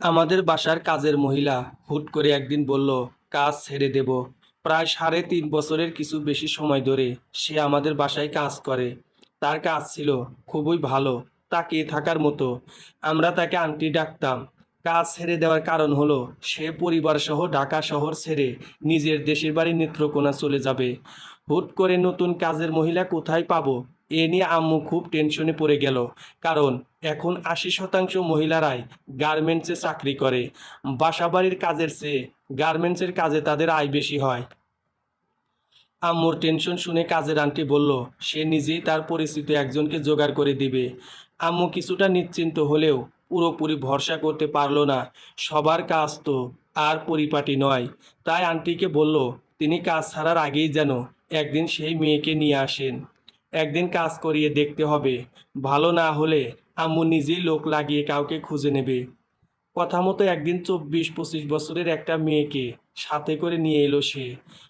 আমাদের বাসার কাজের মহিলা হুট করে একদিন বলল, কাজ ছেড়ে দেব। প্রায় সাড়ে তিন বছরের কিছু বেশি সময় ধরে সে আমাদের বাসায় কাজ করে। তার কাজ ছিল খুবই ভালো, তাকিয়ে থাকার মতো। আমরা তাকে আন্টি ডাকতাম। কাজ ছেড়ে দেওয়ার কারণ হলো সে পরিবার সহ ঢাকা শহর ছেড়ে নিজের দেশের বাড়ি নেত্রকোনা চলে যাবে। হুট করে নতুন কাজের মহিলা কোথায় পাবো? এ নিয়ে আম্মু খুব টেনশনে পড়ে গেল। কারণ এখন আশি শতাংশ মহিলারাই গার্মেন্টসে চাকরি করে। বাসাবাড়ির কাজের চেয়ে গার্মেন্টসের কাজে তাদের আয় বেশি হয়। আম্মুর টেনশন শুনে কাজের আন্টি বলল, সে নিজেই তার পরিচিত একজনকে জোগাড় করে দিবে। আম্মু কিছুটা নিশ্চিন্ত হলেও পুরোপুরি ভরসা করতে পারল না। সবার কাজ তো আর পরিপাটি নয়। তাই আন্টিকে বলল, তিনি কাজ ছাড়ার আগেই যেন একদিন সেই মেয়েকে নিয়ে আসেন। একদিন কাজ করিয়ে দেখতে হবে। ভালো না হলে আম্মু নিজেই লোক লাগিয়ে কাউকে খুঁজে নেবে। কথা মতো একদিন চব্বিশ পঁচিশ বছরের একটা মেয়েকে সাথে করে নিয়ে এলো সে।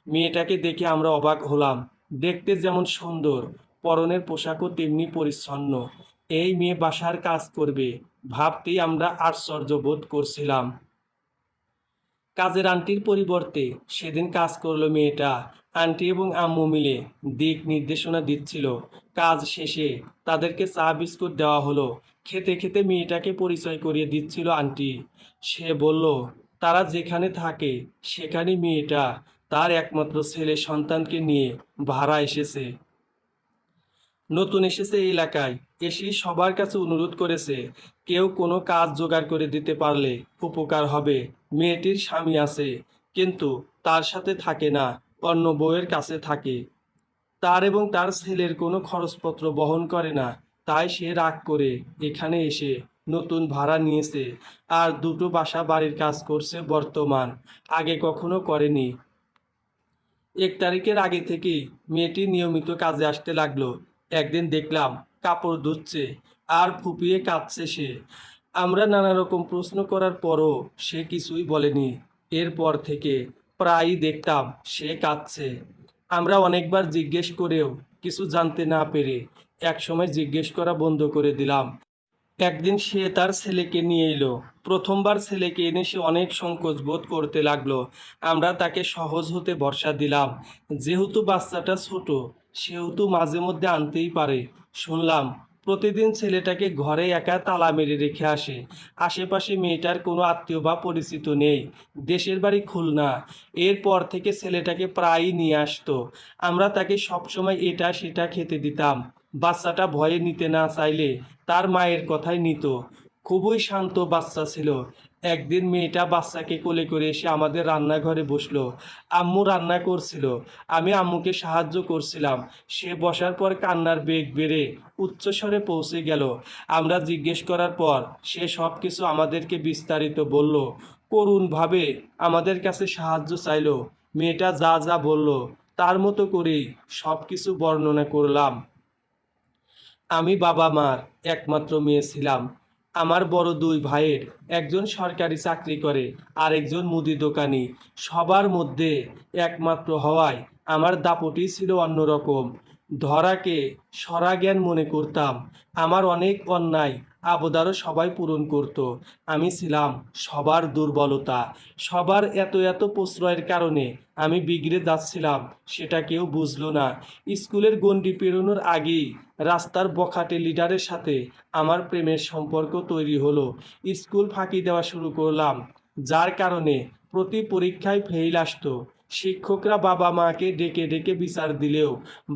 মেয়েটাকে দেখে আমরা অবাক হলাম। দেখতে যেমন সুন্দর, পরনের পোশাকও তেমনি পরিচ্ছন্ন। এই মেয়ে বাসার কাজ করবে ভাবতেই আমরা আশ্চর্য বোধ করছিলাম। কাজের আন্টির পরিবর্তে সেদিন কাজ করল মেয়েটা। আন্টি এবং আম্মু মিলে দিক নির্দেশনা দিচ্ছিল। কাজ শেষে তাদেরকে চা বিস্কুট দেওয়া হলো। খেতে খেতে মেয়েটাকে পরিচয় করিয়ে দিচ্ছিল আন্টি। সে বলল, তারা যেখানে থাকে সেখানে মেয়েটা তার একমাত্র ছেলে সন্তানকে নিয়ে ভাড়া এসেছে। নতুন এসেছে এই এলাকায়। এসে সবার কাছে অনুরোধ করেছে, কেউ কোনো কাজ জোগাড় করে দিতে পারলে উপকার হবে। মেয়েটির স্বামী আছে, কিন্তু তার সাথে থাকে না। অন্য বউয়ের কাছে থাকে। তার এবং তার ছেলের কোনো খরচপত্র বহন করে না, তাই সে রাগ করে, এখানে এসে নতুন ভাড়া নিয়েছে। আর দুটো বাসা বাড়ির কাজ করছে বর্তমান, আগে কখনো করেনি। এক তারিখের আগে থেকেই মেয়েটি নিয়মিত কাজে আসতে লাগল। একদিন দেখলাম কাপড় ধুচ্ছে আর ফুপিয়ে কাঁদছে সে। আমরা নানা রকম প্রশ্ন করার পরও সে কিছুই বলেনি। এরপর থেকে প্রায়ই দেখতাম, সে কাঁদছে। আমরা অনেকবার জিজ্ঞেস করেও কিছু জানতে না পেরে একসময় জিজ্ঞেস করা বন্ধ করে দিলাম। একদিন সে তার ছেলেকে নিয়ে এলো। প্রথমবার ছেলেকে এনে সে অনেক সংকোচ বোধ করতে লাগল। আমরা তাকে সহজ হতে ভরসা দিলাম। যেহেতু বাচ্চাটা ছোট, সেহেতু মাঝে মধ্যে আনতেই পারে। শুনলাম প্রতিদিন ছেলেটাকে ঘরে একা তালা মেরে রেখে আসে। আশেপাশে মেয়েটার কোনো আত্মীয় বা পরিচিত নেই। দেশের বাড়ি খুলনা। এরপর থেকে ছেলেটাকে প্রায়ই নিয়ে আসতো। আমরা তাকে সবসময় এটা সেটা খেতে দিতাম। বাচ্চাটা ভয়ে নিতে না চাইলে তার মায়ের কথাই নিত। খুবই শান্ত বাচ্চা ছিল। একদিন মেয়েটা বাচ্চাকে কোলে করে এসে আমাদের রান্নাঘরে বসল। আম্মু রান্না করছিল। আমি আম্মুকে সাহায্য করছিলাম। সে বসার পর কান্নার বেগ বেড়ে উচ্চস্বরে পৌঁছে গেল। আমরা জিজ্ঞেস করার পর সে সব কিছু আমাদেরকে বিস্তারিত বলল। করুণভাবে আমাদের কাছে সাহায্য চাইলো। মেয়েটা যা যা বলল, তার মতো করেই সব কিছু বর্ণনা করলাম। আমি বাবা মার একমাত্র মেয়ে ছিলাম। আমার বড় দুই ভাইয়ের, একজন সরকারি চাকরি করে আর একজন মুদি দোকানি। সবার মধ্যে একমাত্র হওয়ায় আমার দাপটি ছিল অন্যরকম। ধরাকে সরা জ্ঞান মনে করতাম। আমার অনেক অন্যায় আবদারও সবাই পূরণ করত। আমি ছিলাম সবার দুর্বলতা। সবার এত এত প্রশ্রয়ের কারণে আমি বিগড়ে যাচ্ছিলাম, সেটা কেউ বুঝলো না। স্কুলের গণ্ডি পেরোনোর আগেই রাস্তার বখাটে লিডারের সাথে আমার প্রেমের সম্পর্ক তৈরি হলো। স্কুল ফাঁকি দেওয়া শুরু করলাম, যার কারণে প্রতি পরীক্ষায় ফেল আসতো। শিক্ষকরা বাবা মাকে ডেকে ডেকে বিচার দিলেও,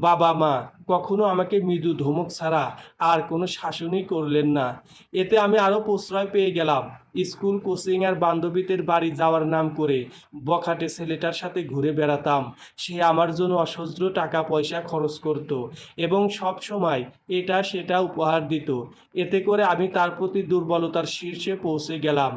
বাবা মা, কখনো আমাকে মৃদু ধমক ছাড়া আর কোনো শাসনই করলেন না। এতে আমি আরও প্রশ্রয় পেয়ে গেলাম। স্কুল কোচিং আর বান্ধবীদের বাড়ি যাওয়ার নাম করে বখাটে ছেলেটার সাথে ঘুরে বেড়াতাম। সে আমার জন্য অসহ্র টাকা পয়সা খরচ করত এবং সব সময় এটা সেটা উপহার দিত। এতে করে আমি তার প্রতি দুর্বলতার শীর্ষে পৌঁছে গেলাম।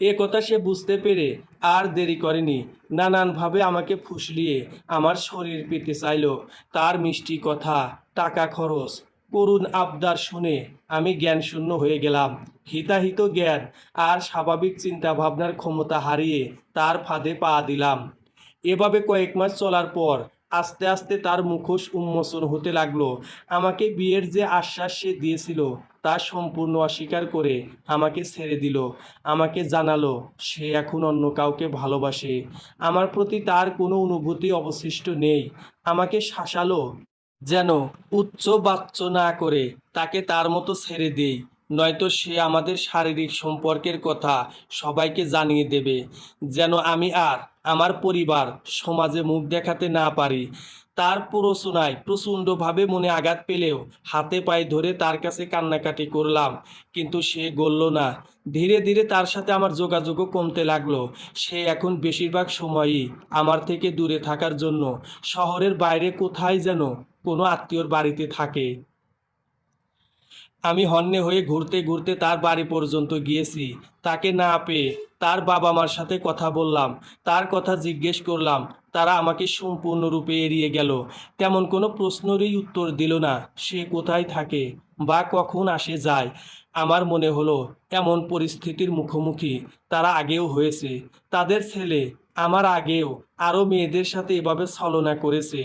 এ কথা সে বুঝতে পেরে আর দেরি করেনি। নানানভাবে আমাকে ফুসলিয়ে আমার শরীর পেতে চাইল। তার মিষ্টি কথা, টাকা খরচ, করুণ আবদার শুনে আমি জ্ঞান শূন্য হয়ে গেলাম। হিতাহিত জ্ঞান আর স্বাভাবিক চিন্তা ভাবনার ক্ষমতা হারিয়ে তার ফাঁদে পা দিলাম। এভাবে কয়েক মাস চলার পর আস্তে আস্তে তার মুখোশ উন্মোচন হতে লাগল। আমাকে বিয়ের যে আশ্বাস সে দিয়েছিল তা সম্পূর্ণ অস্বীকার করে আমাকে ছেড়ে দিল। আমাকে জানালো, সে এখন অন্য কাউকে ভালোবাসে। আমার প্রতি তার কোনো অনুভূতি অবশিষ্ট নেই। আমাকে শাসালো, যেন উচ্চ বাচ্চ না করে তাকে তার মতো ছেড়ে দেই। নয়তো সে আমাদের শারীরিক সম্পর্কের কথা সবাইকে জানিয়ে দেবে। যেন আমি আর আমার পরিবার সমাজে মুখ দেখাতে না পারি। তার পুরো প্ররোচনায় প্রচণ্ডভাবে মনে আঘাত পেলেও হাতে পায়ে ধরে তার কাছে কান্নাকাটি করলাম। কিন্তু সে গলল না। ধীরে ধীরে তার সাথে আমার যোগাযোগও কমতে লাগল। সে এখন বেশিরভাগ সময়ই আমার থেকে দূরে থাকার জন্য শহরের বাইরে কোথায় যেন কোনো আত্মীয়র বাড়িতে থাকে। আমি হন্যে হয়ে ঘুরতে ঘুরতে তার বাড়ি পর্যন্ত গিয়েছি। তাকে না পেয়ে তার বাবা মার সাথে কথা বললাম। তার কথা জিজ্ঞেস করলাম তারা আমাকে সম্পূর্ণরূপে এড়িয়ে গেল। তেমন কোনো প্রশ্নেরই উত্তর দিল না, সে কোথায় থাকে বা কখন আসে যায়। আমার মনে হলো, এমন পরিস্থিতির মুখোমুখি তারা আগেও হয়েছে। তাদের ছেলে আমার আগেও আরও মেয়েদের সাথে এভাবে ছলনা করেছে,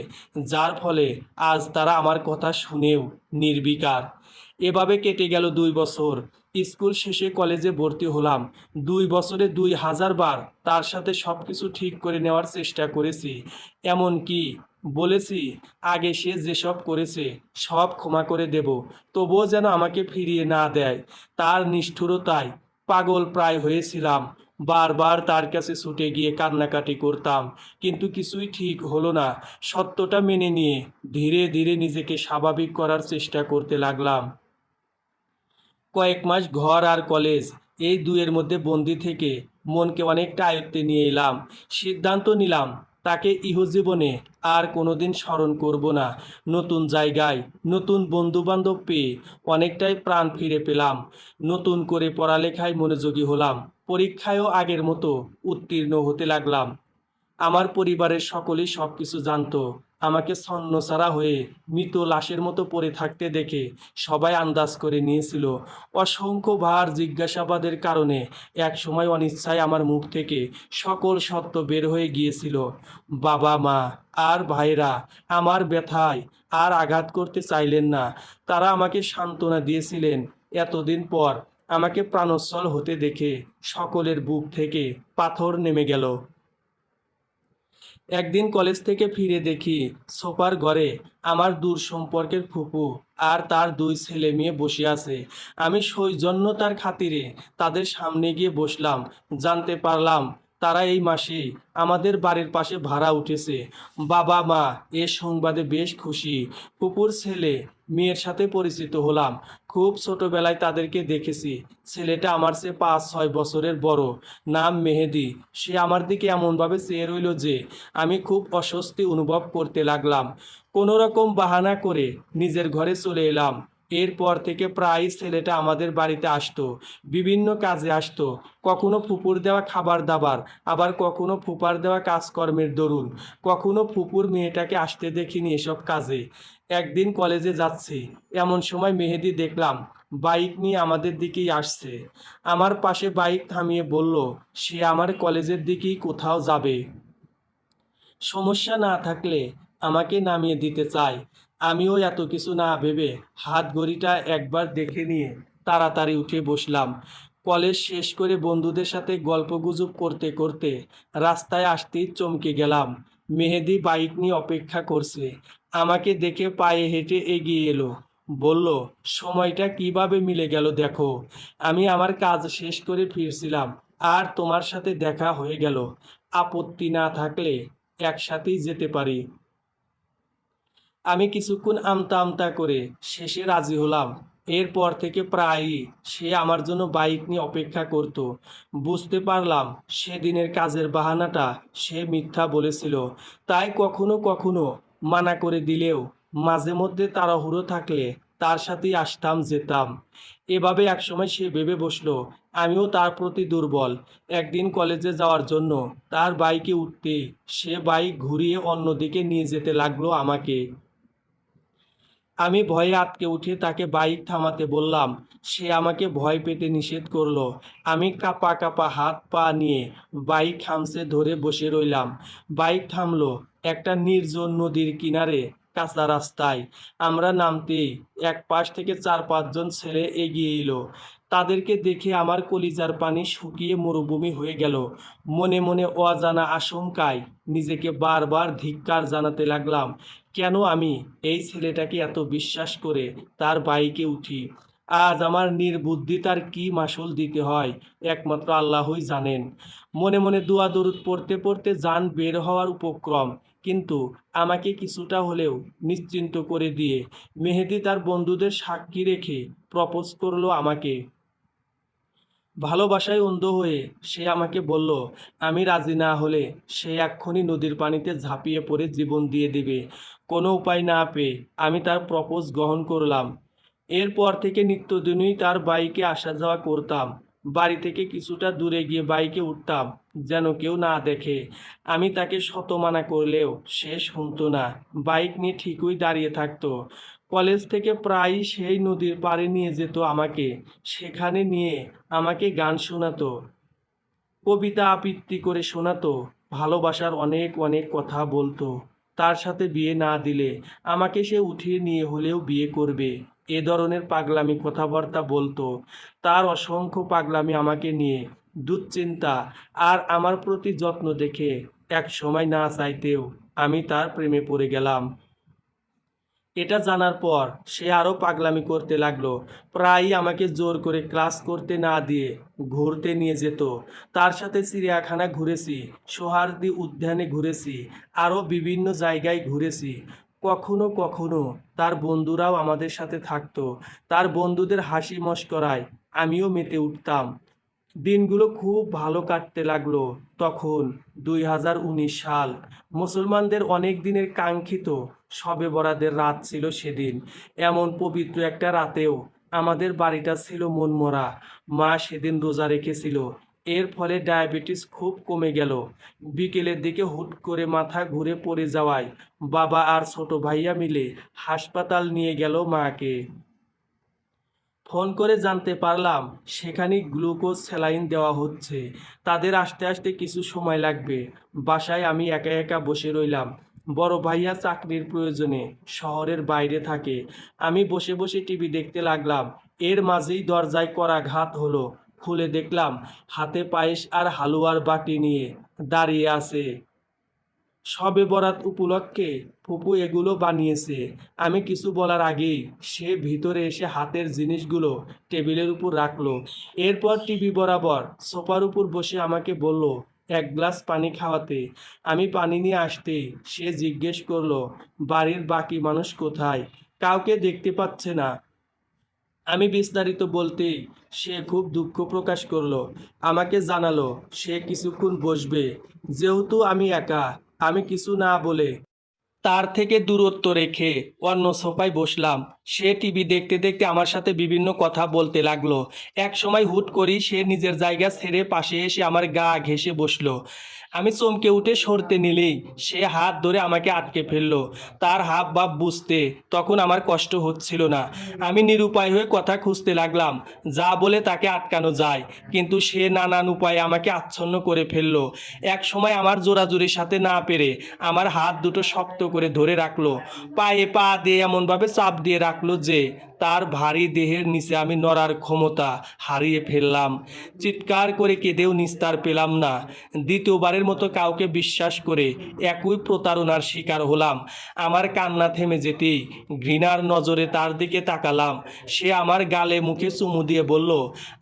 যার ফলে আজ তারা আমার কথা শুনেও নির্বিকার। এভাবে কেটে গেল দুই বছর। স্কুল শেষে কলেজে ভর্তি হলাম। দুই বছরে দুই হাজার বার তার সাথে সব কিছু ঠিক করে নেওয়ার চেষ্টা করেছি। এমন কি বলেছি, আগে সে যেসব করেছে, সব ক্ষমা করে দেব। তবুও যেন আমাকে ফিরিয়ে না দেয়। তার নিষ্ঠুরতায় পাগল প্রায় হয়েছিলাম। বারবার তার কাছে ছুটে গিয়ে কান্নাকাটি করতাম। কিন্তু কিছুই ঠিক হলো না। সত্যটা মেনে নিয়ে ধীরে ধীরে নিজেকে স্বাভাবিক করার চেষ্টা করতে লাগলাম। কয়েক মাস ঘর আর কলেজ, এই দুয়ের মধ্যে বন্দি থেকে মনকে অনেকটা আয়ত্তে নিয়ে এলাম, সিদ্ধান্ত নিলাম তাকে ইহজীবনে আর কোনোদিন স্মরণ করব না। নতুন জায়গায় নতুন বন্ধুবান্ধব পেয়ে অনেকটাই প্রাণ ফিরে পেলাম। নতুন করে পড়ালেখায় মনোযোগী হলাম, পরীক্ষায়ও আগের মতো উত্তীর্ণ হতে লাগলাম। আমার পরিবারের সকলেই সব কিছু জানতো আমাকে ছন্নছাড়া হয়ে মৃত লাশের মতো পড়ে থাকতে দেখে সবাই আন্দাজ করে নিয়েছিল। অসংখ্য ভার জিজ্ঞাসাবাদের কারণে এক সময় অনিচ্ছায় আমার মুখ থেকে সকল সত্য বের হয়ে গিয়েছিল। বাবা মা, আর ভাইরা আমার ব্যথায় আর আঘাত করতে চাইলেন না। তারা আমাকে সান্ত্বনা দিয়েছিলেন। এতদিন পর আমাকে প্রাণোচ্ছল হতে দেখে সকলের বুক থেকে পাথর নেমে গেল। একদিন কলেজ থেকে ফিরে দেখি সোফার ঘরে আমার দূর সম্পর্কের ফুপু আর তার দুই ছেলে মেয়ে বসে আছে। আমি সৌজন্যতার খাতিরে তাদের সামনে গিয়ে বসলাম, জানতে পারলাম তারা এই মাসে আমাদের বাড়ির পাশে ভাড়া উঠেছে। বাবা মা, এ সংবাদে বেশ খুশি। ফুপুর ছেলে, মেয়ের সাথে পরিচিত হলাম। খুব ছোটবেলায় তাদেরকে দেখেছি। ছেলেটা আমার চেয়ে পাঁচ, ছয় বছরের বড়। নাম মেহেদি। সে আমার দিকে এমনভাবে চেয়ে রইল যে, আমি খুব অস্বস্তি অনুভব করতে লাগলাম। কোনো রকম বাহানা করে নিজের ঘরে চলে এলাম। এরপর থেকে প্রায় ছেলেটা আমাদের বাড়িতে আসতো, বিভিন্ন কাজে আসতো। কখনো ফুপুর দেওয়া খাবার দাবার, আবার কখনো ফুপার দেওয়া কাজকর্মের দরুন। কখনো ফুপুর মেয়েটাকে আসতে দেখিনি এসব কাজে। একদিন কলেজে যাচ্ছি, এমন সময় মেহেদি দেখলাম, বাইক নিয়ে আমাদের দিকেই আসছে। আমার পাশে বাইক থামিয়ে বলল, সে আমার কলেজের দিকেই কোথাও যাবে। সমস্যা না থাকলে আমাকে নামিয়ে দিতে চায়। আমিও এত কিছু না ভেবে হাত ঘড়িটা একবার দেখে নিয়ে তাড়াতাড়ি উঠে বসলাম। কলেজ শেষ করে বন্ধুদের সাথে গল্পগুজব করতে করতে রাস্তায় আসতেই চমকে গেলাম। মেহেদি বাইক নিয়ে অপেক্ষা করছে। আমাকে দেখে পায়ে হেঁটে এগিয়ে এলো। বলল, সময়টা কীভাবে মিলে গেল দেখো। আমি আমার কাজ শেষ করে ফিরছিলাম। আর তোমার সাথে দেখা হয়ে গেল। আপত্তি না থাকলে একসাথেই যেতে পারি। আমি কিছুক্ষণ আমতা আমতা করে শেষে রাজি হলাম। এরপর থেকে প্রায়ই সে আমার জন্য বাইক নিয়ে অপেক্ষা করত। বুঝতে পারলাম সেদিনের কাজের বাহানাটা সে মিথ্যা বলেছিল। তাই কখনো কখনো মানা করে দিলেও মাঝে মধ্যে তাড়াহুড়ো থাকলে তার সাথেই আসতাম, যেতাম। এভাবে একসময় সে ভেবে বসল, আমিও তার প্রতি দুর্বল। একদিন কলেজে যাওয়ার জন্য তার বাইকে উঠতে সে বাইক ঘুরিয়ে অন্যদিকে নিয়ে যেতে লাগল আমাকে। আমি ভয়ে আটকে উঠে তাকে বাইক থামাতে বললাম, সে আমাকে ভয় পেতে নিষেধ করল। আমি কাপা কাপা হাত পা নিয়ে বাইক খামসে ধরে বসে রইলাম। বাইক থামলো একটা নির্জন নদীর কিনারে, কাঁচা রাস্তায়। আমরা নামতেই এক পাশ থেকে চার পাঁচজন ছেলে এগিয়ে এলো। তাদেরকে দেখে আমার কলিজার পানি শুকিয়ে মরুভূমি হয়ে গেল। মনে মনে অজানা আশঙ্কায় নিজেকে বারবার ধিক্কার জানাতে লাগলাম। কেন আমি এই ছেলেটাকে এত বিশ্বাস করে তার বাইকে উঠি? আজ আমার নির্বুদ্ধিতার কি মাসুল দিতে হয়? একমাত্র আল্লাহই জানেন। মনে মনে দোয়া দরুদ পড়তে পড়তে যান বের হওয়ার উপক্রম। কিন্তু আমাকে কিছুটা হলেও নিশ্চিন্ত করে দিয়ে মেহেদি তার বন্ধুদের সাক্ষী রেখে প্রপোজ করল আমাকে। ভালোবাসায় অন্ধ হয়ে সে আমাকে বলল, আমি রাজি না হলে সে এক্ষুনি নদীর পানিতে ঝাঁপিয়ে পড়ে জীবন দিয়ে দিবে। কোনো উপায় না পেয়ে আমি তার প্রপোজ গ্রহণ করলাম। এরপর থেকে নিত্যদিনই তার বাইকে আসা যাওয়া করতাম। বাড়ি থেকে কিছুটা দূরে গিয়ে বাইকে উঠতাম, যেন কেউ না দেখে। আমি তাকে শতমানা করলেও সে শুনতো না। বাইক নিয়ে ঠিকই দাঁড়িয়ে থাকতো। কলেজ থেকে প্রায়ই সেই নদীর পাড়ে নিয়ে যেত আমাকে। সেখানে নিয়ে আমাকে গান শোনাতো। কবিতা আবৃত্তি করে শোনাতো। ভালোবাসার অনেক অনেক কথা বলতো। তার সাথে বিয়ে না দিলে আমাকে সে উঠিয়ে নিয়ে হলেও বিয়ে করবে। এ ধরনের পাগলামি কথাবার্তা বলতো। তার অসংখ্য পাগলামি আমাকে নিয়ে দুশ্চিন্তা আর আমার প্রতি যত্ন দেখে এক সময় না চাইতেও আমি তার প্রেমে পড়ে গেলাম। এটা জানার পর সে আরও পাগলামি করতে লাগল, প্রায়ই আমাকে জোর করে ক্লাস করতে না দিয়ে ঘুরতে নিয়ে যেত। তার সাথে চিড়িয়াখানা ঘুরেছি, সোহার্দি উদ্যানে ঘুরেছি আরও বিভিন্ন জায়গায় ঘুরেছি। কখনো কখনো তার বন্ধুরাও আমাদের সাথে থাকতো। তার বন্ধুদের হাসি মস্করায় আমিও মেতে উঠতাম। দিনগুলো খুব ভালো কাটতে লাগল। তখন দুই হাজার উনিশ সাল মুসলমানদের অনেক দিনের কাঙ্ক্ষিত শবে বরাদের রাত ছিল সেদিন। এমন পবিত্র একটা রাতেও আমাদের বাড়িটা ছিল মনমরা। মা সেদিন রোজা রেখেছিল। এর ফলে ডায়াবেটিস খুব কমে গেল। বিকেলের দিকে হুট করে মাথা ঘুরে পড়ে যাওয়ায় বাবা আর ছোট ভাইয়া মিলে হাসপাতাল নিয়ে গেল মাকে। ফোন করে জানতে পারলাম, সেখানে গ্লুকোজ স্যালাইন দেওয়া হচ্ছে। তাদের আসতে আসতে কিছু সময় লাগবে। বাসায় আমি একা একা বসে রইলাম। বড় ভাইয়া চাকরির প্রয়োজনে শহরের বাইরে থাকে। আমি বসে বসে টিভি দেখতে লাগলাম। এর মাঝেই দরজায় করা ঘাত হলো। খুলে দেখলাম হাতে পায়েস আর হালুয়ার বাটি নিয়ে দাঁড়িয়ে আছে। সবে বরাত উপলক্ষে ফুপু এগুলো বানিয়েছে। আমি কিছু বলার আগেই সে ভিতরে এসে হাতের জিনিসগুলো টেবিলের উপর রাখল। এরপর টিভি বরাবর সোফার উপর বসে আমাকে বলল, এক গ্লাস পানি খাওয়াতে। আমি পানি নিয়ে আসতে সে জিজ্ঞেস করল, বাড়ির বাকি মানুষ কোথায়? কাউকে দেখতে পাচ্ছে না। আমি বিস্তারিত বলতেই সে খুব দুঃখ প্রকাশ করল। আমাকে জানালো, সে কিছুক্ষণ বসবে। যেহেতু আমি একা আমি কিছু না বলে তার থেকে দূরত্ব রেখে অন্য সোফায় বসলাম। সে টিভি দেখতে দেখতে আমার সাথে বিভিন্ন কথা বলতে লাগল। এক সময় হুট করি সে নিজের জায়গা ছেড়ে পাশে এসে আমার গা ঘেঁষে বসল। আমি চমকে উঠে সরতে নিলেই সে হাত ধরে আমাকে আটকে ফেলল। তার হাব ভাব বুঝতে তখন আমার কষ্ট হচ্ছিল না। আমি নিরুপায় হয়ে কথা খুঁজতে লাগলাম, যা বলে তাকে আটকানো যায়। কিন্তু সে নানান উপায়ে আমাকে আচ্ছন্ন করে ফেলল। এক সময় আমার জোরাজুরির সাথে না পেরে আমার হাত দুটো শক্ত করে ধরে রাখল। পায়ে পা দিয়ে এমনভাবে চাপ দিয়ে রাখল যে তার ভারী দেহের নিচে আমি নড়ার ক্ষমতা হারিয়ে ফেললাম। চিৎকার করে কেঁদেও নিস্তার পেলাম না। দ্বিতীয়বারের মতো কাউকে বিশ্বাস করে একই প্রতারণার শিকার হলাম। আমার কান্না থেমে যেতেই ঘৃণার নজরে তার দিকে তাকালাম। সে আমার গালে মুখে চুমু দিয়ে বলল,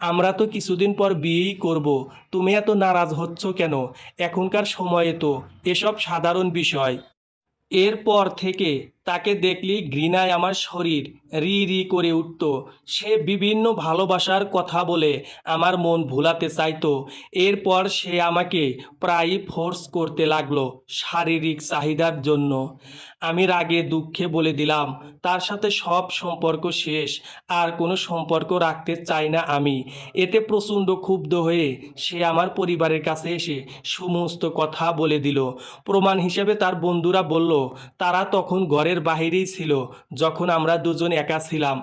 আমরা তো কিছুদিন পর বিয়েই করব। তুমি এত নারাজ হচ্ছ কেন? এখনকার সময়ে তো এসব সাধারণ বিষয়। এরপর থেকে তাকে দেখলি ঘৃণায় আমার শরীর। রি রি করে উঠত। সে বিভিন্ন ভালোবাসার কথা বলে আমার মন ভুলাতে চাইতো। এরপর সে আমাকে প্রায়ই ফোর্স করতে লাগল শারীরিক চাহিদার জন্য। আমি রাগে দুঃখে বলে দিলাম, তার সাথে সব সম্পর্ক শেষ, আর কোনো সম্পর্ক রাখতে চাই না আমি। এতে প্রচণ্ড ক্ষুব্ধ হয়ে সে আমার পরিবারের কাছে এসে সমস্ত কথা বলে দিল। প্রমাণ হিসেবে তার বন্ধুরা বলল, তারা তখন ঘরের ঘরের বাহিরেই ছিল, যখন আমরা দুজন একা ছিলাম।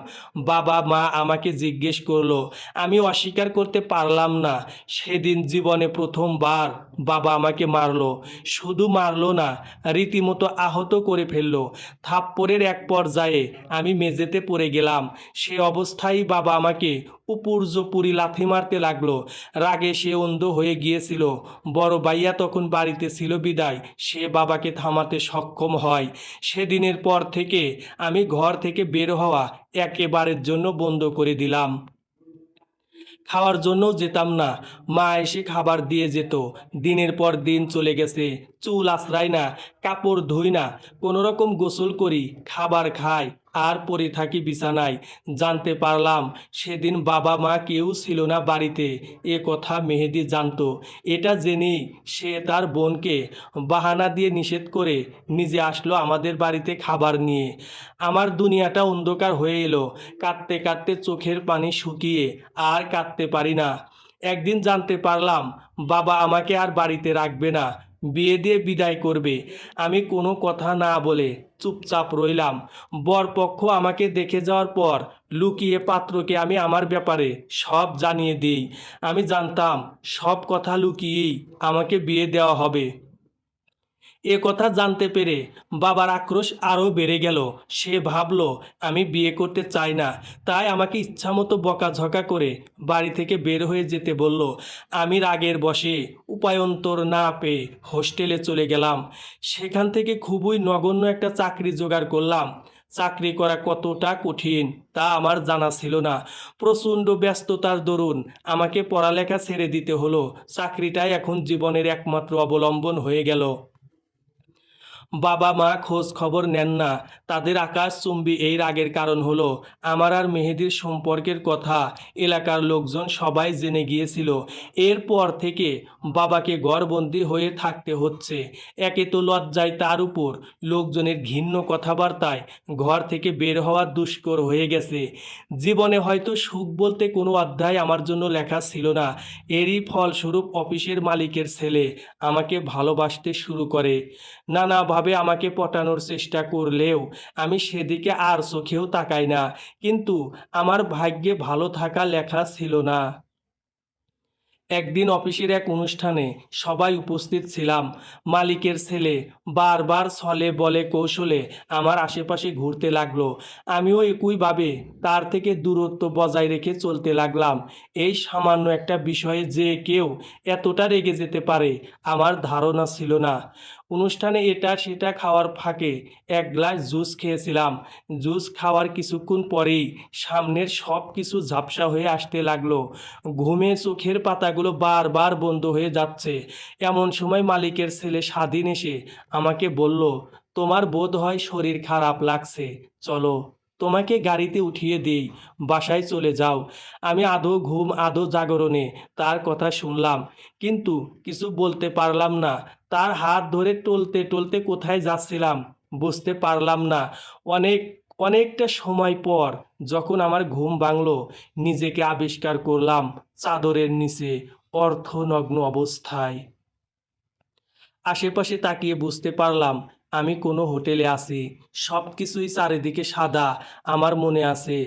বাবা, মা আমাকে জিজ্ঞেস করল, আমি অস্বীকার করতে পারলাম না, সেদিন জীবনে প্রথমবার বাবা আমাকে মারলো। শুধু মারলো না, রীতিমতো আহত করে ফেলল। থাপ্পড়ের এক পর্যায়ে আমি মেঝেতে পড়ে গেলাম। সে অবস্থায় বাবা আমাকে উপর্যপুরি লাথি মারতে লাগল। রাগে সে অন্ধ হয়ে গিয়েছিল। বড় ভাইয়া তখন বাড়িতে ছিল বিদায়। সে বাবাকে থামাতে সক্ষম হয়। সেদিনের পর থেকে আমি ঘর থেকে বের হওয়া একেবারের জন্য বন্ধ করে দিলাম। খাওয়ার জন্যও যেতাম না। মা এসে খাবার দিয়ে যেত। দিনের পর দিন চলে গেছে। চুল আশ্রাই না, কাপড় ধুই না। কোনো রকম গোসল করি, খাবার খাই। আর পড়ে থাকি বিছানায়। জানতে পারলাম, সেদিন বাবা মা কেউ ছিল না বাড়িতে। এ কথা মেহেদি জানতো। এটা জেনে সে তার বোনকে বাহানা দিয়ে নিষেধ করে নিজে আসলো আমাদের বাড়িতে খাবার নিয়ে। আমার দুনিয়াটা অন্ধকার হয়ে এলো। কাঁদতে কাঁদতে চোখের পানি শুকিয়ে আর কাঁদতে পারি না। একদিন জানতে পারলাম, বাবা আমাকে আর বাড়িতে রাখবে না। বিয়ে দিয়ে বিদায় করবে। আমি কোনো কথা না বলে চুপচাপ রইলাম। বরপক্ষ আমাকে দেখে যাওয়ার পর লুকিয়ে পাত্রকে আমি আমার ব্যাপারে সব জানিয়ে দিই। আমি জানতাম সব কথা লুকিয়েই আমাকে বিয়ে দেওয়া হবে। এ কথা জানতে পেরে বাবার আক্রোশ আরও বেড়ে গেল। সে ভাবল, আমি বিয়ে করতে চাই না। তাই আমাকে ইচ্ছামতো বকাঝকা করে বাড়ি থেকে বের হয়ে যেতে বলল, আমি রাগের বসে উপায়ন্তর না পেয়ে হোস্টেলে চলে গেলাম। সেখান থেকে খুবই নগণ্য একটা চাকরি জোগাড় করলাম। চাকরি করা কতটা কঠিন তা আমার জানা ছিল না। প্রচণ্ড ব্যস্ততার দরুন আমাকে পড়ালেখা ছেড়ে দিতে হলো। চাকরিটাই এখন জীবনের একমাত্র অবলম্বন হয়ে গেল। বাবা মা খোঁজ খবর নেন না। তাদের আকাশচুম্বী এই রাগের কারণ হলো, আমার আর মেহেদির সম্পর্কের কথা এলাকার লোকজন সবাই জেনে গিয়েছিল। এরপর থেকে বাবাকে ঘরবন্দি হয়ে থাকতে হচ্ছে। একে তো লজ্জায় তার উপর, লোকজনের ঘিন্ন কথাবার্তায় ঘর থেকে বের হওয়া দুষ্কর হয়ে গেছে। জীবনে হয়তো সুখ বলতে কোনো অধ্যায় আমার জন্য লেখা ছিল না। এরই ফলস্বরূপ অফিসের মালিকের ছেলে আমাকে ভালোবাসতে শুরু করে। নানাভাবে আমাকে পটানোর চেষ্টা করলেও আমি সেদিকে আর চোখেও তাকাই না। কিন্তু আমার ভাগ্যে ভালো থাকা লেখা ছিল না। একদিন অফিসের এক অনুষ্ঠানে সবাই উপস্থিত ছিলাম। মালিকের ছেলে বারবার ছলে বলে কৌশলে আমার আশেপাশে ঘুরতে লাগল। আমিও একইভাবে তার থেকে দূরত্ব বজায় রেখে চলতে লাগলাম। এই সামান্য একটা বিষয়ে যে কেউ এতটা রেগে যেতে পারে, আমার ধারণা ছিল না। অনুষ্ঠানে এটা সেটা খাওয়ার ফাঁকে এক গ্লাস জুস খেয়েছিলাম। জুস খাওয়ার কিছুক্ষণ পরেই সামনের সব কিছু ঝাপসা হয়ে আসতে লাগল। ঘুমে চোখের পাতাগুলো বারবার বন্ধ হয়ে যাচ্ছে। এমন সময় মালিকের ছেলে স্বাধীন এসে আমাকে বলল, তোমার বোধ হয় শরীর খারাপ লাগছে। চলো, তোমাকে গাড়িতে উঠিয়ে দিই। বাসায় চলে যাও। আমি আদৌ ঘুম, আদৌ জাগরণে তার কথা শুনলাম। কিন্তু কিছু বলতে পারলাম না। তার হাত ধরে টলতে টলতে কোথায় যাচ্ছিলাম বুঝতে পারলাম না। অনেক, অনেকটা সময় পর যখন আমার ঘুম ভাঙলো, নিজেকে আবিষ্কার করলাম চাদরের নিচে অর্থনগ্ন অবস্থায়। আশেপাশে তাকিয়ে বুঝতে পারলাম আমি কোনো হোটেলে আছি সব কিছুই চারিদিকে সাদা, আমার মনে আছে,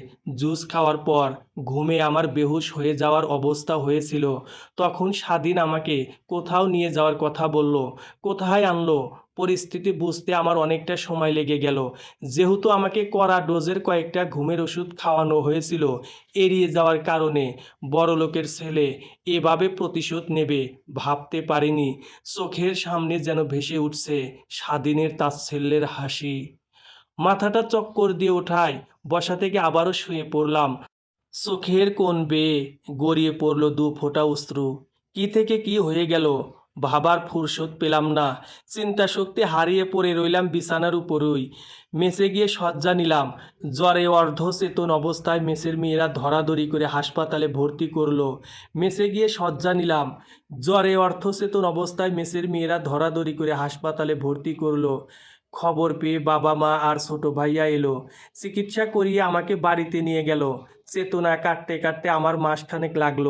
জুস খাওয়ার পর ঘুমে আমার বেহুশ হয়ে যাওয়ার অবস্থা হয়েছিল। তখন স্বাধীন আমাকে কোথাও নিয়ে যাওয়ার কথা বলল, কোথায় আনলো পরিস্থিতি বুঝতে আমার অনেকটা সময় লেগে গেল। যেহেতু আমাকে কড়া ডোজের কয়েকটা ঘুমের ওষুধ খাওয়ানো হয়েছিল, এড়িয়ে যাওয়ার কারণে বড়লোকের ছেলে এভাবে প্রতিশোধ নেবে ভাবতে পারিনি। চোখের সামনে যেন ভেসে উঠছে স্বাধীনের তাচ্ছিল্যের হাসি। মাথাটা চক্কর দিয়ে ওঠায়, বসা থেকে আবারও শুয়ে পড়লাম। চোখের কোন বেয়ে গড়িয়ে পড়ল দু ফোঁটা অশ্রু। কি থেকে কি হয়ে গেল? ভাবার ফুরসত পেলাম না। চিন্তা শক্তি হারিয়ে পড়ে রইলাম বিছানার উপরই। মেসে গিয়ে শয্যা নিলাম। জ্বরে অর্ধচেতন অবস্থায় মেসের মেয়েরা ধরাধরি করে হাসপাতালে ভর্তি করল। মেসে গিয়ে শয্যা নিলাম। জ্বরে অর্ধচেতন অবস্থায় মেসের মেয়েরা ধরাধরি করে হাসপাতালে ভর্তি করল। খবর পেয়ে বাবা মা আর ছোট ভাইয়া এলো। চিকিৎসা করিয়ে আমাকে বাড়িতে নিয়ে গেল। চেতনা কাটতে কাটতে আমার মাসখানেক লাগল।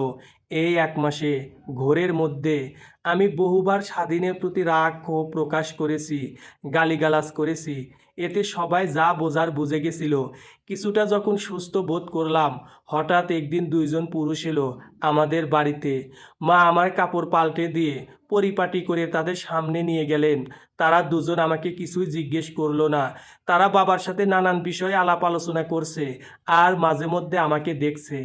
এই এক মাসে ঘোরের মধ্যে আমি বহুবার স্বাধীনের প্রতি রাগ ক্ষোভ প্রকাশ করেছি, গালিগালাজ করেছি। এতে সবাই যা বোঝার বুঝে গেছিল। কিছুটা যখন সুস্থ বোধ করলাম, হঠাৎ একদিন দুইজন পুরুষ এলো আমাদের বাড়িতে। মা আমার কাপড় পাল্টে দিয়ে পরিপাটি করে তাদের সামনে নিয়ে গেলেন। তারা দুজন আমাকে কিছুই জিজ্ঞেস করল না। তারা বাবার সাথে নানান বিষয়ে আলাপ আলোচনা করছে আর মাঝে মধ্যে আমাকে দেখছে।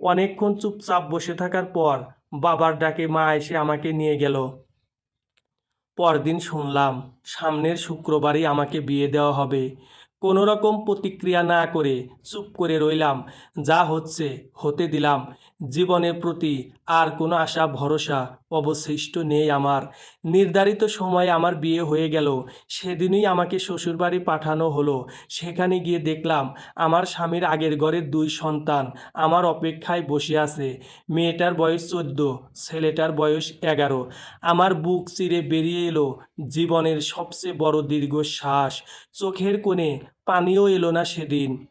অনেকক্ষণ চুপচাপ বসে থাকার পর বাবার ডাকে মা এসে আমাকে নিয়ে গেল। পরদিন শুনলাম, সামনের শুক্রবারই আমাকে বিয়ে দেওয়া হবে। কোনো রকম প্রতিক্রিয়া না করে চুপ করে রইলাম। যা হচ্ছে, হতে দিলাম। জীবনের প্রতি আর কোনো আশা, ভরসা অবশিষ্ট নেই আমার। নির্ধারিত সময়ে আমার বিয়ে হয়ে গেল। সেদিনই আমাকে শ্বশুরবাড়ি পাঠানো হলো। সেখানে গিয়ে দেখলাম আমার স্বামীর আগের ঘরের দুই সন্তান আমার অপেক্ষায় বসে আছে। মেয়েটার বয়স চোদ্দ, ছেলেটার বয়স এগারো। আমার বুক চিরে বেরিয়ে এলো জীবনের সবচেয়ে বড় দীর্ঘশ্বাস। চোখের কোণে পানিও এলো না সেদিন।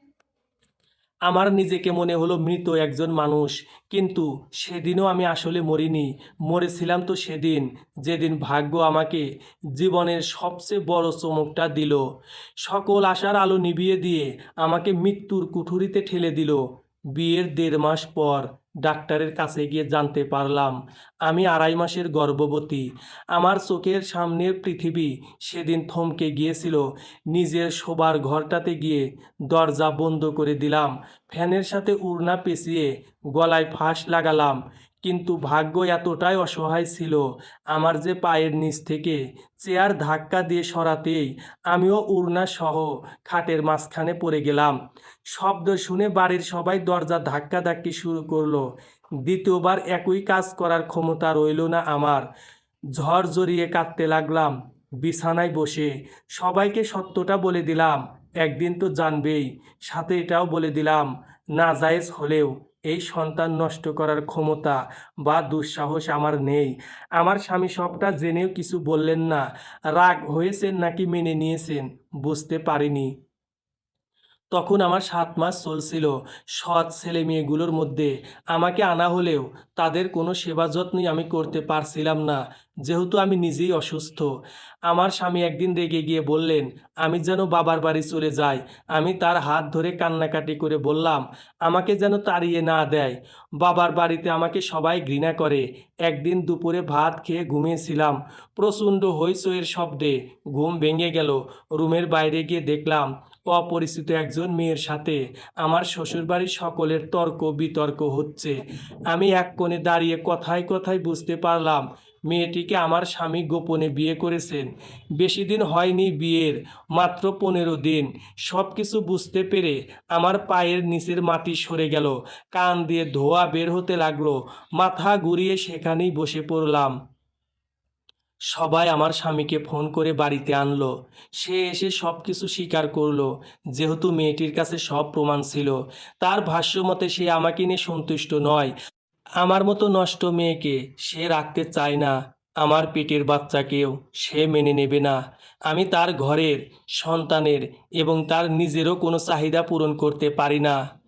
আমার নিজেকে মনে হলো মৃত একজন মানুষ, কিন্তু সেদিনও আমি আসলে মরিনি। মরেছিলাম তো সেদিন। যেদিন ভাগ্য আমাকে জীবনের সবচেয়ে বড় চমকটা দিল। সকল আশার আলো নিবিয়ে দিয়ে আমাকে মৃত্যুর কুঠুরিতে ঠেলে দিল। বিয়ের দেড় মাস পর ডাক্তারের কাছে গিয়ে জানতে পারলাম, আমি আড়াই মাসের গর্ভবতী। আমার চোখের সামনের পৃথিবী সেদিন থমকে গিয়েছিল। নিজের শোবার ঘরটাতে গিয়ে দরজা বন্ধ করে দিলাম। ফ্যানের সাথে উড়না পেঁচিয়ে গলায় ফাঁস লাগালাম। কিন্তু ভাগ্য এতটাই অসহায় ছিল আমার যে পায়ের নিচ থেকে চেয়ার ধাক্কা দিয়ে সরাতেই আমিও উড়না সহ খাটের মাঝখানে পড়ে গেলাম। শব্দ শুনে বাড়ির সবাই দরজা ধাক্কা ধাক্কি শুরু করল। দ্বিতীয়বার একই কাজ করার ক্ষমতা রইল না আমার। ঝড় জড়িয়ে কাঁদতে লাগলাম, বিছানায় বসে। সবাইকে সত্যটা বলে দিলাম, একদিন তো জানবেই, সাথে এটাও বলে দিলাম না জায়েজ হলেও এই সন্তান নষ্ট করার ক্ষমতা বা দুঃসাহস আমার নেই। আমার স্বামী সবটা জেনেও কিছু বললেন না। রাগ হয়েছেন নাকি মেনে নিয়েছেন বুঝতে পারিনি। তখন আমার সাত মাস চলছিল। সৎ ছেলে মেয়েগুলোর মধ্যে আমাকে আনা হলেও তাদের কোনো সেবা যত্নই আমি করতে পারছিলাম না, যেহেতু আমি নিজেই অসুস্থ। আমার স্বামী একদিন রেগে গিয়ে বললেন, আমি যেন বাবার বাড়ি চলে যাই। আমি তার হাত ধরে কান্নাকাটি করে বললাম, আমাকে যেন তাড়িয়ে না দেয়। বাবার বাড়িতে আমাকে সবাই ঘৃণা করে। একদিন দুপুরে ভাত খেয়ে ঘুমিয়েছিলাম। প্রচণ্ড হইচইয়ের শব্দে ঘুম ভেঙে গেল। রুমের বাইরে গিয়ে দেখলাম অপরিচিত একজন মেয়ের সাথে আমার শ্বশুরবাড়ির সকলের তর্ক বিতর্ক হচ্ছে। আমি এক কোণে দাঁড়িয়ে কথায় কথায় বুঝতে পারলাম, মেয়েটিকে আমার স্বামী গোপনে বিয়ে করেছেন। বেশি দিন হয়নি বিয়ের, মাত্র পনেরো দিন। সব কিছু বুঝতে পেরে আমার পায়ের নিচের মাটি সরে গেল, কান দিয়ে ধোয়া বের হতে লাগল, মাথা ঘুরিয়ে সেখানেই বসে পড়লাম। সবাই আমার স্বামীকে ফোন করে বাড়িতে আনলো। সে এসে সব কিছু স্বীকার করল। যেহেতু মেয়েটির কাছে সব প্রমাণ ছিল, তার ভাষ্য মতে সে আমাকে নিয়ে সন্তুষ্ট নয়। আমার মতো নষ্ট মেয়েকে সে রাখতে চায় না। আমার পেটের বাচ্চাকেও সে মেনে নেবে না। আমি তার ঘরের, সন্তানের এবং তার নিজেরও কোনো চাহিদা পূরণ করতে পারি না।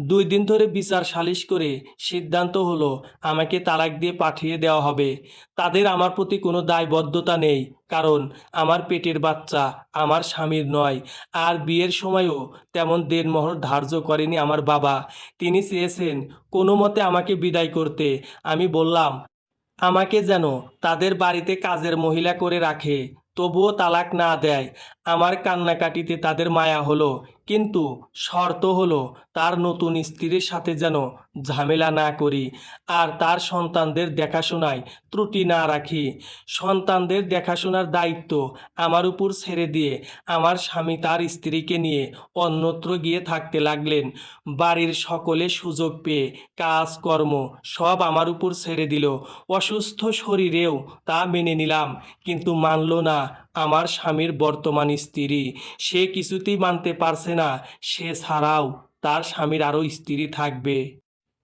দুই দিন ধরে বিচার সালিশ করে সিদ্ধান্ত হলো, আমাকে তালাক দিয়ে পাঠিয়ে দেওয়া হবে। তাদের আমার প্রতি কোনো দায়বদ্ধতা নেই, কারণ আমার পেটের বাচ্চা, আমার স্বামীর নয়। আর বিয়ের সময়ও তেমন দেনমোহর ধার্য করেনি আমার বাবা। তিনি চেয়েছেন কোনো মতে আমাকে বিদায় করতে। আমি বললাম, আমাকে যেন তাদের বাড়িতে কাজের মহিলা করে রাখে, তবুও তালাক না দেয়। আমার কান্নাকাটিতে তাদের মায়া হলো। কিন্তু শর্ত হলো তার নতুন স্ত্রীর সাথে যেন ঝামেলা না করি আর তার সন্তানদের দেখাশোনায় ত্রুটি না রাখি। সন্তানদের দেখাশোনার দায়িত্ব আমার উপর ছেড়ে দিয়ে আমার স্বামী তার স্ত্রীকে নিয়ে অন্যত্র গিয়ে থাকতে লাগলেন। বাড়ির সকলে সুযোগ পেয়ে কাজকর্ম সব আমার উপর ছেড়ে দিল। অসুস্থ শরীরেও তা মেনে নিলাম, কিন্তু মানল না আমার স্বামীর বর্তমান স্ত্রী। সে কিছুতেই মানতে পারছে না। সে ছাড়াও তার স্বামীর আরও স্ত্রী থাকবে।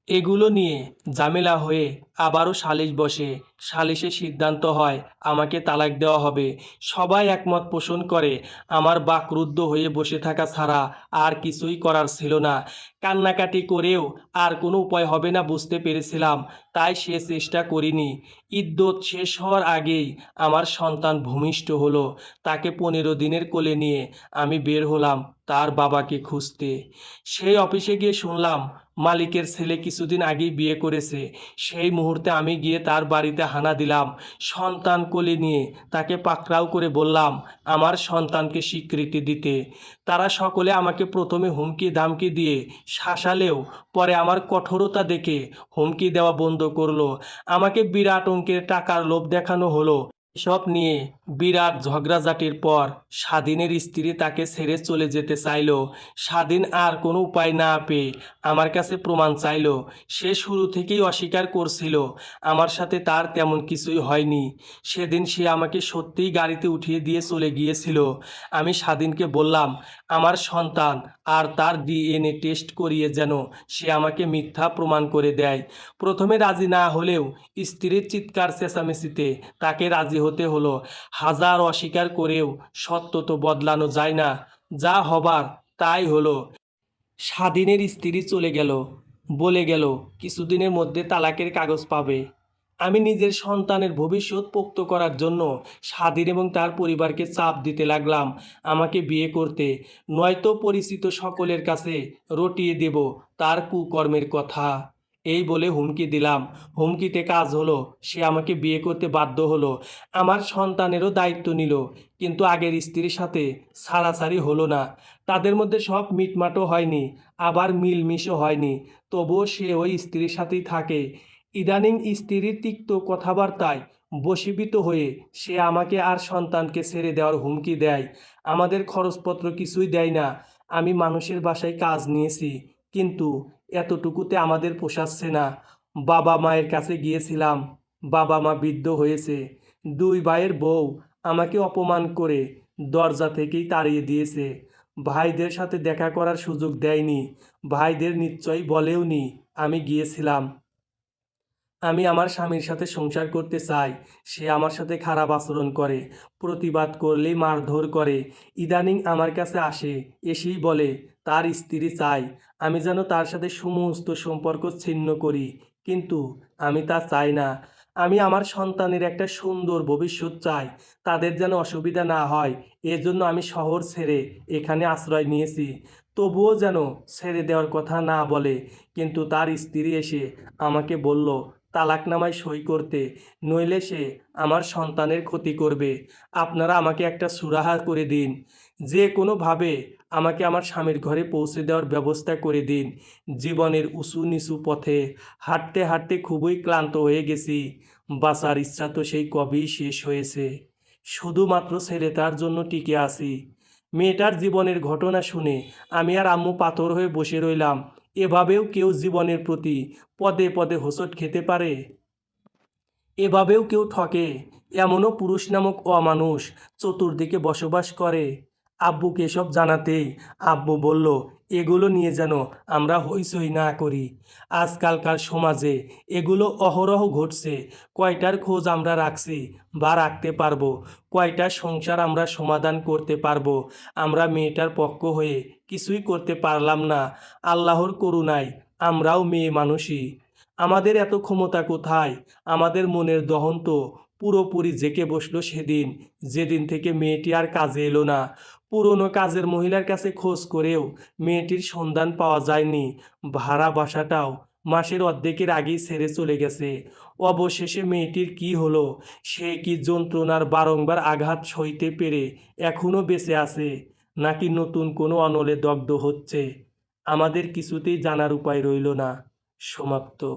এগুলো নিয়ে ঝামেলা হয়ে আবারও সালিশ বসে। সালিশে সিদ্ধান্ত হয়, আমাকে তালাক দেওয়া হবে। সবাই একমত পোষণ করে, আমার বাকরুদ্ধ হয়ে বসে থাকা ছাড়া আর কিছুই করার ছিল না। কান্নাকাটি করেও আর কোনো উপায় হবে না বুঝতে পেরেছিলাম, তাই সে চেষ্টা করিনি। ইদ্যত শেষ হওয়ার আগেই আমার সন্তান ভূমিষ্ঠ হলো। তাকে পনেরো দিনের কোলে নিয়ে আমি বের হলাম তার বাবাকে খুঁজতে। সেই অফিসে গিয়ে শুনলাম, মালিকের ছেলে কিছুদিন আগেই বিয়ে করেছে। সেই মুহূর্তে আমি গিয়ে তার বাড়িতে হানা দিলাম। সন্তান কোলে নিয়ে তাকে পাকড়াও করে বললাম, আমার সন্তানকে স্বীকৃতি দিতে। তারা সকলে আমাকে প্রথমে হুমকি দামকি দিয়ে শাসালেও, পরে আমার কঠোরতা দেখে হুমকি দেওয়া বন্ধ করল। আমাকে বিরাট অঙ্কের টাকার লোভ দেখানো হলো। সব নিয়ে বিরাট ঝগড়াঝাটির পর স্বাধীনের স্ত্রী তাকে ছেড়ে চলে যেতে চাইল। স্বাধীন আর কোনো উপায় না পেয়ে আমার কাছে প্রমাণ চাইল। সে শুরু থেকেই অস্বীকার করছিল। আমার সাথে তার তেমন কিছুই হয়নি। সেদিন সে আমাকে সত্যিই গাড়িতে উঠিয়ে দিয়ে চলে গিয়েছিল। আমি স্বাধীনকে বললাম আমার সন্তান আর তার ডিএনএ টেস্ট করিয়ে যেন সে আমাকে মিথ্যা প্রমাণ করে দেয়। প্রথমে রাজি না হলেও স্ত্রীর চিৎকার চেঁচামেচিতে তাকে রাজি হতে হলো। হাজার অস্বীকার করেও সত্য তো বদলানো যায় না, যা হবার তাই হলো। স্বাধীনের স্ত্রী চলে গেল, বলে গেল, কিছুদিনের মধ্যে তালাকের কাগজ পাবে। আমি নিজের সন্তানের ভবিষ্যৎ পোক্ত করার জন্য স্বাধীন এবং তার পরিবারকে চাপ দিতে লাগলাম। আমাকে বিয়ে করতে। নয়তো পরিচিত সকলের কাছে রটিয়ে দেব তার কুকর্মের কথা। এই বলে হুমকি দিলাম। হুমকিতে কাজ হলো, সে আমাকে বিয়ে করতে বাধ্য হলো। আমার সন্তানেরও দায়িত্ব নিল, কিন্তু আগের স্ত্রীর সাথে ছাড়াছাড়ি হলো না। তাদের মধ্যে সব মিটমাটও হয়নি, আবার মিলমিশও হয়নি। তবুও সে ওই স্ত্রীর সাথেই থাকে। ইদানিং স্ত্রীর তিক্ত কথাবার্তায় বশীভূত হয়ে সে আমাকে আর সন্তানকে ছেড়ে দেওয়ার হুমকি দেয়। আমাদের খরচপত্র কিছুই দেয় না। আমি মানুষের বাসায় কাজ নিয়েছি, কিন্তু এতটুকুতে আমাদের পোষাচ্ছে না। বাবা মায়ের কাছে গিয়েছিলাম। বাবা মা বৃদ্ধ হয়েছে। দুই ভাইয়ের বউ আমাকে অপমান করে দরজা থেকেই তাড়িয়ে দিয়েছে। ভাইদের সাথে দেখা করার সুযোগ দেয়নি। ভাইদের নিশ্চয়ই বলেওনি আমি গিয়েছিলাম। আমি আমার স্বামীর সাথে সংসার করতে চাই। সে আমার সাথে খারাপ আচরণ করে, প্রতিবাদ করলেই মারধর করে। ইদানিং আমার কাছে আসে, এসেই বলে, তার স্ত্রী চাই। আমি যেন তার সাথে সমস্ত সম্পর্ক ছিন্ন করি। কিন্তু আমি তা চাই না। আমি আমার সন্তানের একটা সুন্দর ভবিষ্যৎ চাই। তাদের যেন অসুবিধা না হয়, এজন্য আমি শহর ছেড়ে এখানে আশ্রয় নিয়েছি। তবুও যেন ছেড়ে দেওয়ার কথা না বলে। কিন্তু তার স্ত্রী এসে আমাকে বলল তালাকনামায় সই করতে, নইলে সে আমার সন্তানের ক্ষতি করবে। আপনারা আমাকে একটা সুরাহা করে দিন। যে কোনোভাবে আমাকে আমার স্বামীর ঘরে পৌঁছে দেওয়ার ব্যবস্থা করে দিন। জীবনের উঁচু নিচু পথে হাঁটতে হাঁটতে খুবই ক্লান্ত হয়ে গেছি। বাঁচার ইচ্ছা তো সেই কবেই শেষ হয়েছে। শুধুমাত্র ছেলে তার জন্য টিকে আছি। মেয়েটার জীবনের ঘটনা শুনে আমি আর আম্মু পাথর হয়ে বসে রইলাম। এভাবেও কেউ জীবনের প্রতি পদে পদে হোঁচট খেতে পারে? এভাবেও কেউ ঠকে? এমনও পুরুষ নামক অমানুষ চতুর্দিকে বসবাস করে। আব্বুকে এসব জানাতেই আব্বু বলল, এগুলো নিয়ে যেন আমরা হইচই না করি। আজকালকার সমাজে এগুলো অহরহ ঘটছে। কয়টার খোঁজ আমরা রাখছি বা রাখতে পারব? কয়টা সংসার আমরা সমাধান করতে পারব? আমরা মেয়েটার পক্ষ হয়ে কিছুই করতে পারলাম না। আল্লাহর করুণায় আমরাও মেয়ে মানুষই। আমাদের এত ক্ষমতা কোথায়? আমাদের মনের দহন তো পুরোপুরি জেকে বসল সেদিন। যেদিন থেকে মেয়েটি আর কাজে এলো না। পুরনো কাজের মহিলার কাছে খোঁজ করেও মেয়েটির সন্ধান পাওয়া যায়নি। ভাড়া বাসাটাও মাসের অর্ধেকের আগেই ছেড়ে চলে গেছে। অবশেষে মেয়েটির কি হলো? সে কি যন্ত্রণার বারংবার আঘাত সইতে পেরে এখনও বেঁচে আছে? নাকি নতুন কোনো অনলে দগ্ধ হচ্ছে? আমাদের কিছুতেই জানার উপায় রইল না। সমাপ্ত।